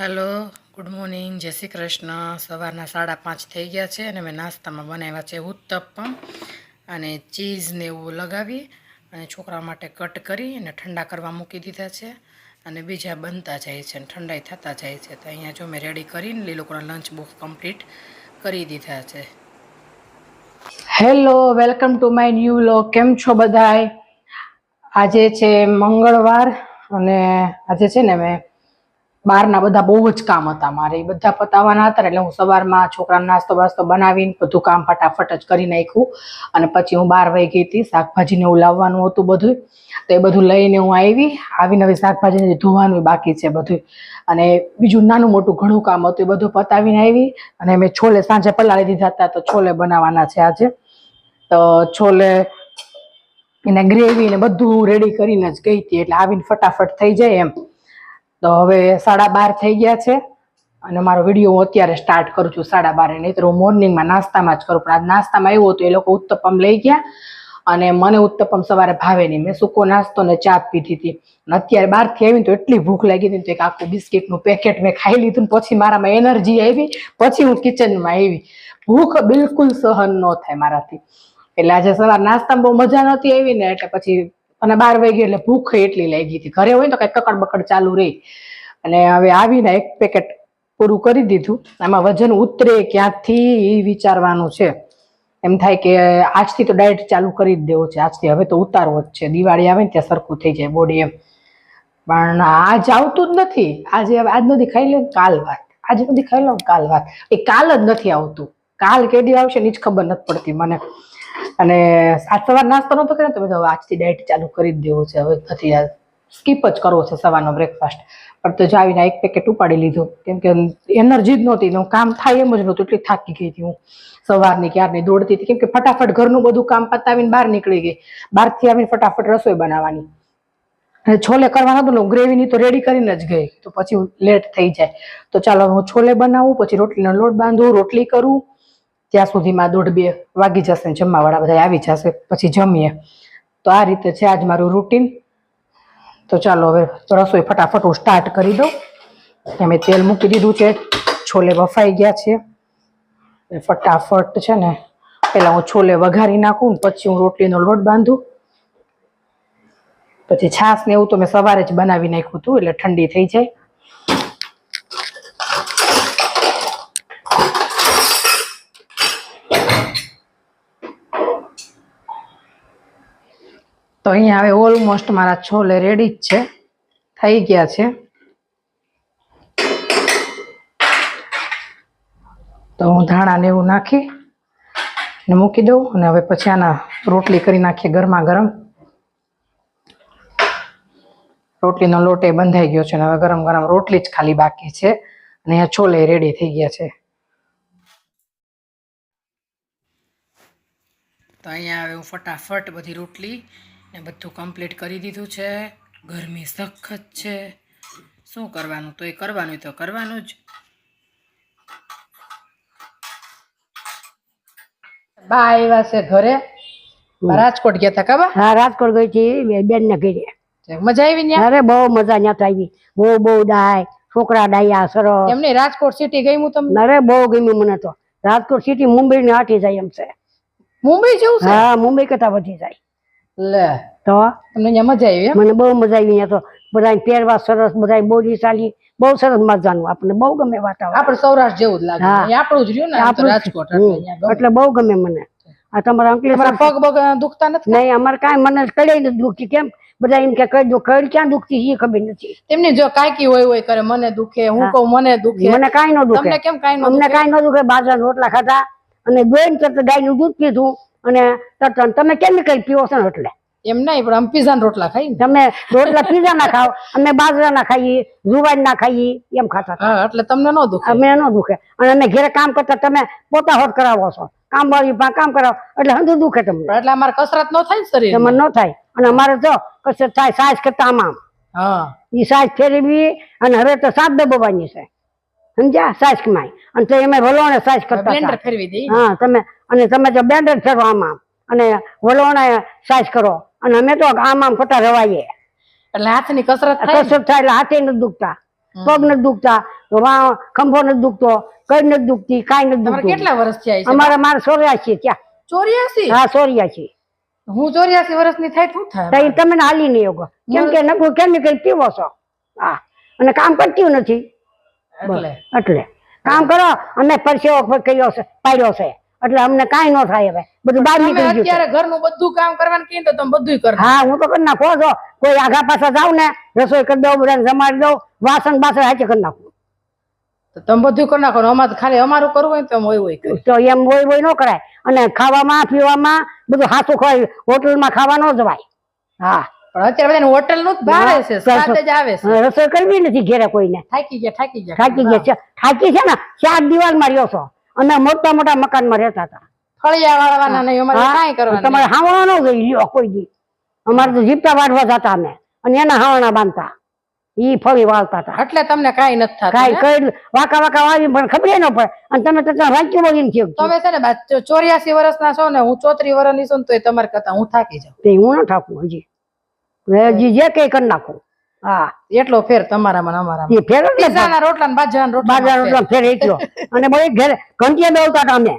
Hello, good morning, જય શ્રી કૃષ્ણ. સવારના સાડા પાંચ થઈ ગયા છે અને મેં નાસ્તામાં બનાવ્યા છે ઉત્તપમ અને ચીઝને એવું લગાવી અને છોકરા માટે કટ કરી અને ઠંડા કરવા મૂકી દીધા છે અને બીજા બનતા જાય છે અને ઠંડાઈ થતા જાય છે. તો અહીંયા જો મેં રેડી કરીને એ લોકોના લંચ બોક્સ કમ્પ્લીટ કરી દીધા છે. Hello welcome to my new vlog કેમ છો બધાય? આજે છે મંગળવાર અને આજે છે ને મેં બહારના બધા બહુ જ કામ હતા. મારે એ બધા પતાવવાના હતા એટલે હું સવારમાં છોકરાનો નાસ્તો બાસ્તો બનાવીને બધું કામ ફટાફટ જ કરી નાખ્યું. અને પછી હું બહાર વહી ગઈ હતી, શાકભાજીને એવું લાવવાનું હતું બધું તો એ બધું લઈને હું આવી. આવીને હવે શાકભાજીને ધોવાનું બાકી છે બધું અને બીજું નાનું મોટું ઘણું કામ હતું એ બધું પતાવીને આવી. અને મેં છોલે સાંજે પલાળી દીધા હતા તો છોલે બનાવવાના છે આજે. તો છોલે એને ગ્રેવી ને બધું રેડી કરીને જ ગઈ હતી. એટલે આવીને ફટાફટ થઈ જાય એમ. તો હવે સાડા બાર થઈ ગયા છે અને મારો વીડિયો હું અત્યારે સ્ટાર્ટ કરું છું સાડા બારે. નહીં તો હું મોર્નિંગમાં નાસ્તામાં જ કરું. પણ આજ નાસ્તામાં એવું હતું એ લોકો ઉત્તપમ લઈ ગયા અને મને ઉત્તપમ સવારે ભાવે નહીં. મેં સૂકો નાસ્તો ને ચા પીધી હતી. અને અત્યારે બહારથી આવીને તો એટલી ભૂખ લાગી હતી તો એક આખું બિસ્કિટનું પેકેટ મેં ખાઈ લીધું પછી મારામાં એનર્જી આવી. પછી હું કિચનમાં આવી. ભૂખ બિલકુલ સહન ન થાય મારાથી. એટલે આજે સવાર નાસ્તામાં બહુ મજા નહોતી આવી ને એટલે પછી અને બાર વાગી એટલે ભૂખ એટલી લાગી હતી. ઘરે હોય તો કઈ કકડ બકડ ચાલુ રહી. અને હવે આવીને એક પેકેટ પૂરું કરી દીધું. આમાં વજન ઉતરે ક્યાંથી એ વિચારવાનું છે. એમ થાય કે આજથી તો ડાયટ ચાલુ કરી જ દેવો છે. આજથી હવે તો ઉતારવો જ છે. દિવાળી આવે ને ત્યાં સરખું થઈ જાય બોડી એમ. પણ આજ આવતું જ નથી. આજે આજ નથી ખાઈ લે કાલ વાત. આજે નથી ખાઈ લો કાલ વાત. એ કાલ જ નથી આવતું. કાલ કેદી આવશે ને જ ખબર નથી પડતી મને. અને આજ સવાર નાસ્તો નહોતો કર્યો તો બધો આજથી ડાયટ ચાલુ કરી જ દેવો છે. હવે નથી આ સ્કીપ જ કરવો છે સવારનો બ્રેકફાસ્ટ પણ તો જો આવીને એક પેકેટ ઉપાડી લીધું. કેમ કે એનર્જી જ નહોતી કામ થાય એમ જ નહોતું, એટલી થાકી ગઈ હતી હું. સવારની ક્યારની દોડતી હતી. કેમ કે ફટાફટ ઘરનું બધું કામ પતાવીને બહાર નીકળી ગઈ. બહારથી આવીને ફટાફટ રસોઈ બનાવવાની. અને છોલે કરવાના હતું ને ગ્રેવીની તો રેડી કરીને જ ગઈ. તો પછી લેટ થઈ જાય. તો ચાલો હું છોલે બનાવું, પછી રોટલીનો લોટ બાંધું, રોટલી કરું ત્યાં સુધીમાં દોઢ બે વાગી જશે જમવાવાળા બધા આવી જશે, પછી જમીએ. તો આ રીતે છે આજ મારું રૂટીન તો ચાલો હવે રસોઈ ફટાફટ હું સ્ટાર્ટ કરી દઉં. અમે તેલ મૂકી દીધું છે, છોલે બફાઈ ગયા છે. ફટાફટ છે ને પહેલાં હું છોલે વઘારી નાખું પછી હું રોટલીનો લોટ બાંધું. પછી છાશ ને એવું તો મેં સવારે જ બનાવી નાખ્યું હતું, એટલે ઠંડી થઈ જાય. તો અહીંયા હવે ઓલમોસ્ટ મારા છોલે રેડી જ છે. થઈ ગયા છે. તો હું ધાણા ને એવું નાખી ને મૂકી દઉં અને હવે પછી આના રોટલી કરી નાખીએ ગરમા ગરમ. રોટલીનો લોટ એ બંધાઈ ગયો છે અને હવે ગરમ ગરમ રોટલી જ ખાલી બાકી છે. અને અહીંયા છોલે રેડી થઈ ગયા છે. તો અહીંયા હવે હું ફટાફટ બધી રોટલી ને બધું કમ્પ્લીટ કરી દીધું છે. ગરમી સખત છે. શું કરવાનું? તો એ કરવાનું તો કરવાનું જ. બા આવ્યા છે ઘરે? રાજકોટ ગયા હતા કાબા હા રાજકોટ ગઈ હતી. બેન ને ઘરે. મજા આવી ને અરે બહુ મજા ત્યાં આવી. બહુ બહુ ડાય. છોકરા ડાયા સરસ. એમને રાજકોટ સિટી ગઈ હું તમને? અરે બહુ ગમ્યું મને તો. રાજકોટ સિટી મુંબઈ ને આટી જાય એમ છે. મુંબઈ જેવું છે? હા મુંબઈ કરતા વધી જાય. લે. તો? તમને અહીંયા મજા આવી મને બહુ મજા આવી અહીંયા તો. બધા પહેરવા સરસ બધા બોલી ચાલી. બહુ સરસ મજાનું આપણને બહુ ગમે વાતાવરણ. આપણે સૌરાષ્ટ્ર જેવું જ લાગે. આપણું જ રહ્યું ને આપણું રાજકોટ એટલે બહુ ગમે મને. આ તમારા અંકલ પગ પગ દુખતા નથી? નહીં અમારે કાંઈ મને કડે નથી દુખતી. કેમ? બધા એમ કે કઈ દો કઈ ક્યાં દુખતી એ ખબર નથી. તેમની જો કાંઈકી હોય હોય કરે મને દુખે હું કહું મને દુખે. મને કાંઈ ન દુખે. તમને કેમ કાંઈ અમને કાંઈ ન દુખે. બાજરાના રોટલા ખાધા અને દોઈને ગાય ગાયનું દૂધ પીધું. અને તમે કેમિકલ પીવો છો ને એટલે એમ નહીં પણ પીઝા રોટલા ખાઈ તમે રોટલા પીઝા ના ખાવ અમે બાજરાના ખાઈએ જુવાર ના ખાઈએ એમ ખાતા એટલે તમને ન દુખે. અમે ન દુખે. અને અમે ઘરે કામ કરતા તમે પોતા હોટ કરાવો છો. કામ વાળી કામ કરાવો. એટલે હંધુ દુખે તમને. એટલે અમારે કસરત ન થાય ને શરીર એમાં ન થાય. અને અમારે જો કસરત થાય સાઈઝ કરતા આમ આમ. એ સાઈઝ ફેરવી અને હવે તો સાત દબાવવાની છે. સમજ્યા? સાઈઝ કમાય અને તો એમ ભલો ને સાઈઝ કરતા હા તમે અને તમે બેન્ડ બેન્ડર ફેરવો આમ. અને વલોણા સાઈઝ કરો. અને અમે તો આમ આમ ખોટા રવાઈએ. એટલે હાથની કસરત કસરત થાય એટલે હાથે નથી દુખતા. પગ નથી દુખતા. ખંભો નથી દુખતો. કઈ નથી દુખતી કઈ નથી દુખતું. કેટલા વર્ષ થયા છે? અમારે મારે સોર્યાસી ત્યાં ચોર્યાસી? હા ચોર્યાસી હું ચોર્યાસી વર્ષની થાય શું થાય તમે હાલી નહીં યોગો કેમ કે નકરું કેમિકલ પીવો છો. હા. અને કામ કરતી નથી. એટલે. એટલે. કામ કરો. અમે પરસેવો કર્યો છે પાડ્યો છે. એટલે અમને કાંઈ ન થાય હવે. બધું બહાર નીકળી ગયું અત્યારે ઘરનું બધું કામ કરવાનું તો તમે બધું કરો હા હું તો કરી નાખો છો કોઈ આગા પાછા જાવ ને રસોઈ કરી દઉં બધાને જમાડી દઉં વાસણ બાસણ હાચે કરી નાખું. તો તમે બધું કરી નાખો અમારે ખાલી અમારું કરવું હોય તો હોય હોય તો એમ હોય હોય ન કરાય. અને ખાવામાં પીવામાં બધું હાથું ખવાય હોટલમાં ખાવા ન જવાય. હા. પણ અત્યારે બધાને હોટલનું જ ભાવે છે સ્વાદ જ આવે છે. રસોઈ કરવી નથી ઘેરે કોઈને. થાકી ગયા થાકી ગયા. થાકી ગયા થાકી છે ને? ચાર દિવાલમાં રહ્યો છો. અમે મોટા મોટા મકાનમાં રહેતા હતા. ફળિયા વાળવાના નહીં અમારે કાંઈ કરવાનું તમારે હાવણા ન ગઈ લ્યો કોઈ દી. અમારે તો જીપતા વાળવા જતા અમે. અને એના હાવણા બાંધતા. ઈ ફળી વાળતા હતા. એટલે તમને કાંઈ નથી થતું કાંઈ કઈ વાકા વાકા વાવી પણ ખબર ન પડે. અને તમે તો ત્યાં વાંચ્યું બોલીને થયું તમે છે ને ચોર્યાસી વર્ષના છો ને હું ચોત્રી વર્ષની છું ને તો તમારે કરતા હું થાકી જાઉં. હું ન ઠાકું હજી. હજી જે કઈ કરી નાખું. હા એટલો ફેર તમારામાં ને અમારામાં. એ ફેર જ ને રોટલા ને બાજરાના રોટલા બાजार રોટલા ફેર એટલો. અને બધી ઘરે ઘંટીએ દળતા હતા અમે.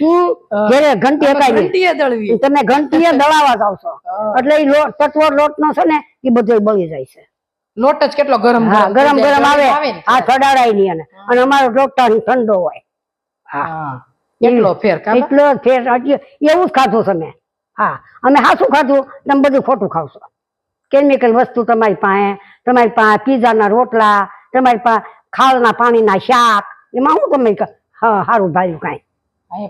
હું ઘરે ઘંટી હતા ઘંટીએ દળવી તમે ઘંટીએ દળાવા જાવ છો. એટલે એ લોટ લોટ નો છે ને એ બધો બળી જાય છે. લોટ જ કેટલો ગરમ હા ગરમ ગરમ આવે. આ થડાડાય નહીં અને અને અમારો ડોક્ટર ઠંડો હોય. હા. એટલો ફેર એટલો ફેર. એવું જ ખાધું તમે હા. અમે હાસું ખાધું તમે બધું ખોટું ખાવશો. કેમિકલ વસ્તુ તમારી પાસે તમારી પાસે પીઝાના રોટલા તમારી પાસે ખાલના પાણીના શાક એમાં હું તમે સારું ભાઈ કાંઈ.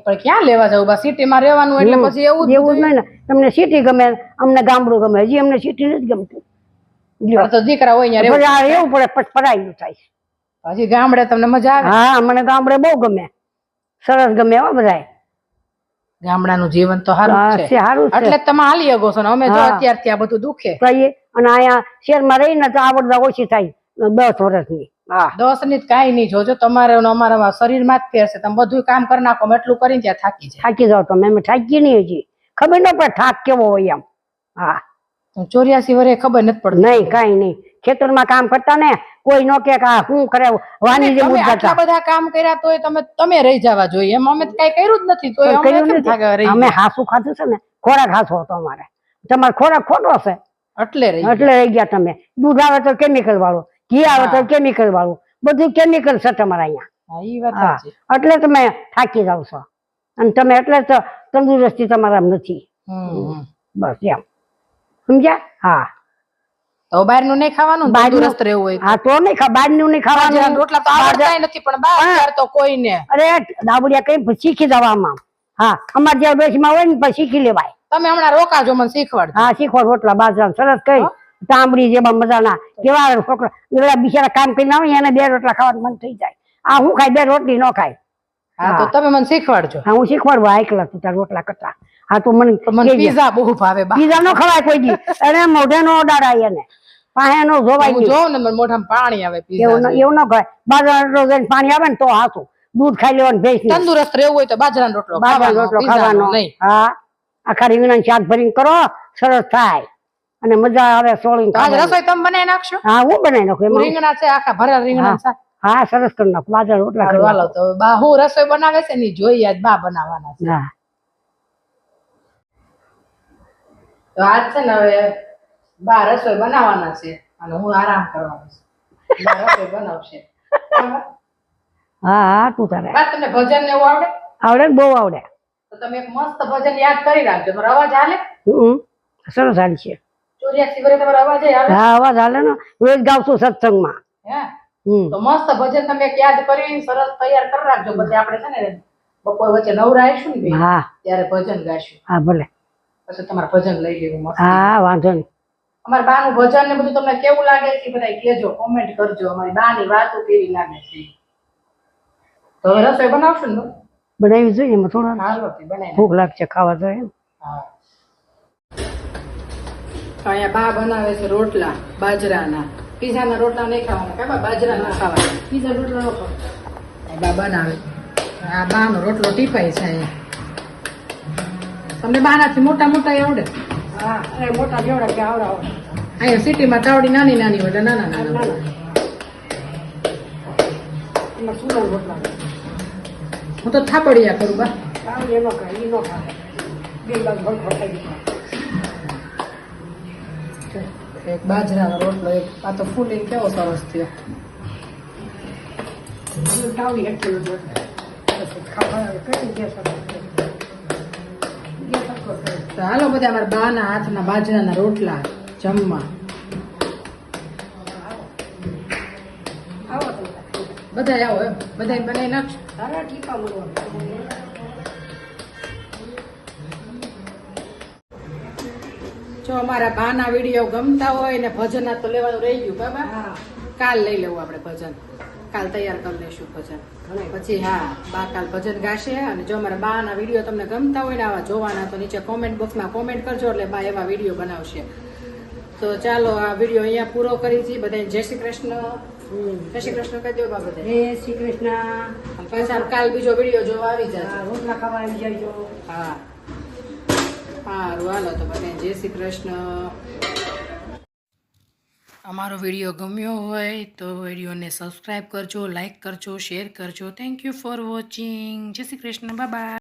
પણ ક્યાં લેવા જવું? બા સિટીમાં રહેવાનું એટલે પછી એવું એવું નહીં ને. તમને સિટી ગમે અમને ગામડું ગમે. હજી અમને સિટી નથી ગમતું. તો દીકરા હોય એવું પડે પછી પરાયું થાય. હજી ગામડે તમને મજા આવે. હા મને ગામડે બહુ ગમે. સરસ ગમે હો બધાય. ગામડાનું જીવન તો સારું છે. છે સારું એટલે તમે હાલી અગો છો અમે જો અત્યારથી આ બધું દુખે. કહીએ અને અહીંયા શહેરમાં રહીને તો આવડતા ઓછી થાય. દસ વર્ષની. હા. દસની કઈ નહીં. જોજો તમારે અમારા શરીરમાં જ ફેરશે તમે બધું કામ કરી નાખો એટલું કરીને ત્યાં થાકી જાય. થાકી જાવ તમે. અમે થાકી નહીં હજી. ખબર ન પડે થાક કેવો હોય એમ. હા. ચોર્યાસી વર્ષે ખબર નથી પડતી. નહીં કઈ નહીં. ખેતરમાં કામ કરતા ને કોઈ નો કે આ શું કરે વાની જે તમે મુદ્દા બધા કામ કર્યા તોય તમે તમે રહી જવા જોઈએ. એમ અમે કઈ કર્યું જ નથી તો અમે હાસું ખાધું છે ને ખોરાક હાસો હતો અમારે. તમારો ખોરાક ખોટો છે. એટલે રહી એટલે રહી ગયા તમે. દૂધ આવે તો કેમિકલ વાળું ઘી આવે તો કેમિકલ વાળું. બધું કેમિકલ છે તમારા અહીંયા. એટલે તમે થાકી જાવ છો. અને તમે એટલે તો તંદુરસ્તી તમારા નથી. બસ એમ. સમજ્યા? હા. તો બહારનું નહીં ખાવાનું તંદુરસ્ત રહેવું હોય. હા તો નહીં ખા બહારનું નહીં ખાવાનું. રોટલા તો આવડતા નથી પણ બહાર તો કોઈને. અરે દાબડિયા કઈ શીખી જવામાં હા અમાર જ્યાં દેશમાં હોય ને પછી શીખી લેવાય. તમે હમણાં રોકાજો મને શીખવાડ હા શીખવાડ રોટલા બાજરા સરસ કઈ. તાંબડી જેવા મજાના કેવા છોકરા બિચારા કામ કરીને આવે એને બે રોટલા ખાવાનું મન થઈ જાય. આ હું ખાય બે રોટલી ન ખાય. હા તો તમે મને શીખવાડજો. હા હું શીખવાડવા આઈકલા તું તાર રોટલા કરતા. હા તો મને પીઝા બહુ ભાવે પીઝા નો ખવાય કોઈ દી. અને મોઢે નો ઓડાડાય એને. પાસે નો જોવાય જો ને મોઢામાં પાણી આવે પીઝા એવું ન ખવાય. બાજરા રોજ પાણી આવે ને તો હાથું દૂધ ખાઈ લેવાનું ભેંસ તંદુરસ્ત રહેવું હોય તો બાજરાનો રોટલો બાજરા ખાવાનો, રોટલો ખાવાનો. હા. આખા રીંગણા શાક ભરીને કરો સરસ થાય. અને મજા આવે સોળી આજ રસોઈ તમે બનાવી નાખશો? હા હું બનાવી નાખું રીંગણા છે આખા ભરેલા રીંગણા શાક હા સરસ કરી નાખું. બાજરા રોટલા કરવા લો તો બા હું રસોઈ બનાવે છે ને જોઈ આજ બા બનાવવાના છે નાખું. હા તો આજ છે ને હવે બાર રસોઈ બનાવવાના છે અને હું આરામ કરવાનો છું. બા રસોઈ બનાવશે. હા હા તું તારે. બા તમને ભજન ને એવું આવડે? આવડે ને બહુ આવડે. તો તમે એક મસ્ત ભજન યાદ કરી રાખજો. મારો અવાજ હાલે? હમ સરસ હાલ છે. ચોર્યાસી વર્ષે તમારો અવાજ હા અવાજ હાલે ને. રોજ ગાવશું સત્સંગમાં. હે? તો મસ્ત ભજન તમે યાદ કરીને સરસ તૈયાર કરી રાખજો. પછી આપણે છે ને બપોર વચ્ચે નવરા આવીશું ને હા. ત્યારે ભજન ગાઈશું. હા ભલે. પછી તમારે ભજન લઈ લેવું હા વાંધો નહીં. અમારા બાનું ભજન ને બધું તમને કેવું લાગે છે બધા કહેજો કોમેન્ટ કરજો. અમારી બાની વાતો કેવી લાગે છે. તો હવે રસોઈ બનાવશું ને બનાવી જોઈએ એમાં થોડા. હાલો બનાવી ભૂખ લાગશે ખાવા જોઈએ હા. અહીંયા બા બનાવે છે રોટલા બાજરાના. પીઝાના રોટલા નહીં ખાવાના. કાં બા બાજરાના ખાવાના? પીઝા રોટલા ન બા બનાવે. આ બાનો રોટલો ટીપાય છે અહીંયા. તમને બાનાથી મોટા મોટા આવડે? હા અરે મોટા જેવડા કે આવડા આવડા અહીંયા સિટીમાં તાવડી નાની નાની હોય નાના નાના. એમાં સુગર રોટલા હું તો થાપડિયા કરું બા. એનો ખાય નો ખાય. બે ભરખો ખાઈ દીધો એક બાજરાનો રોટલો એક. આ તો ફૂલીને કેવો સરસ થયો. ખાવા કઈ હતો તો. હાલો બધા અમારા બાના હાથના બાજરાના રોટલા જમવા. બધા આવો એમ. બધા બનાવી મળવા જો અમારા બાના વીડિયો ગમતા હોય ને ભજન આ તો લેવાનું રહી ગયું બાબા કાલ લઈ લેવું આપણે ભજન. કાલ તૈયાર કરી લઈશું ભજન. પછી હા બા કાલ ભજન ગાશે અને જો અમારા બાના વીડિયો તમને ગમતા હોય ને આવા જોવાના તો નીચે કોમેન્ટ બોક્સમાં કોમેન્ટ કરજો એટલે બા એવા વીડિયો બનાવશે. તો ચાલો આ વીડિયો અહીંયા પૂરો કરી છીએ બધા જય શ્રી કૃષ્ણ. જય શ્રી કૃષ્ણ કહી દો બા બધા જય શ્રી કૃષ્ણ. પાછા કાલ બીજો વીડિયો જોવા આવી જશે રોટલા ખાવા આવી જાય હા. સારું હાલો તો બધા જય શ્રી કૃષ્ણ. અમારો વીડિયો ગમ્યો હોય તો વિડીયોને સબસ્ક્રાઈબ કરજો લાઈક કરજો શેર કરજો. થેન્ક યુ ફોર વોચિંગ જય શ્રી કૃષ્ણ. બાય